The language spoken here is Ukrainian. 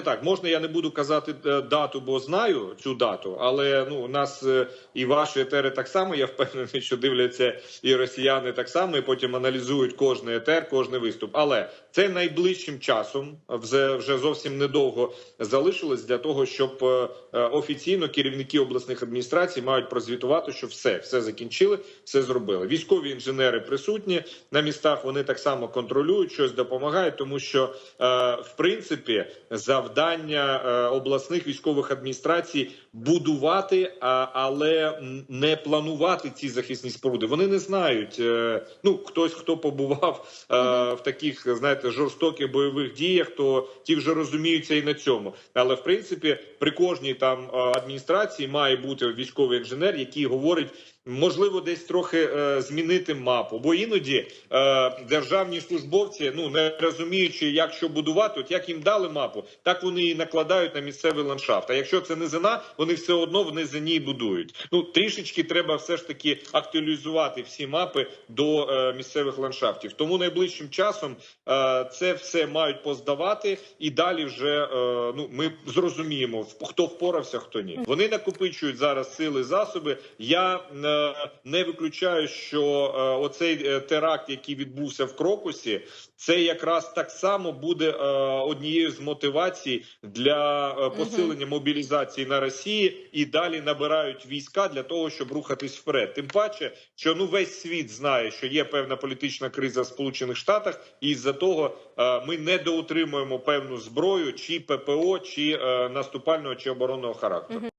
так, можна я не буду казати е, дату, бо знаю цю дату, але ну у нас е, і ваші етери так само. Я впевнений, що дивляться і росіяни так само, і потім аналізують кожний етер, кожний виступ. Але це найближчим часом вже, вже зовсім недовго залишилось для того, щоб е, офіційно керівники обласних адміністрацій мають прозвітувати, що все, все закінчили, все зробили. Військові інженери присутні на містах. Вони так само контролюють, щось допомагають, тому що в принципі завдання е, обласних військових адміністрацій будувати, але не планувати ці захисні споруди. Вони не знають. е, Ну хтось, хто побував е, в таких, знаєте, жорстоких бойових діях, то ті вже розуміються і на цьому. Але в принципі, при кожній там адміністрації має бути військовий інженер, який говорить. Можливо, десь трохи е, змінити мапу, бо іноді е, державні службовці, ну не розуміючи, як що будувати, от як їм дали мапу, так вони і накладають на місцевий ландшафт. А якщо це низина, вони все одно в низині будують. Ну трішечки треба все ж таки актуалізувати всі мапи до е, місцевих ландшафтів. Тому найближчим часом е, це все мають поздавати, і далі вже е, ну ми зрозуміємо хто впорався, хто ні. Вони накопичують зараз сили, засоби. Я е, не виключаю, що е, оцей е, теракт, який відбувся в Крокусі, це якраз так само буде е, однією з мотивацій для е, посилення мобілізації на Росії і далі набирають війська для того, щоб рухатись вперед. Тим паче, що ну весь світ знає, що є певна політична криза в Сполучених Штатах, і з-за того е, ми недоутримуємо певну зброю, чи ППО, чи е, наступального чи оборонного характеру.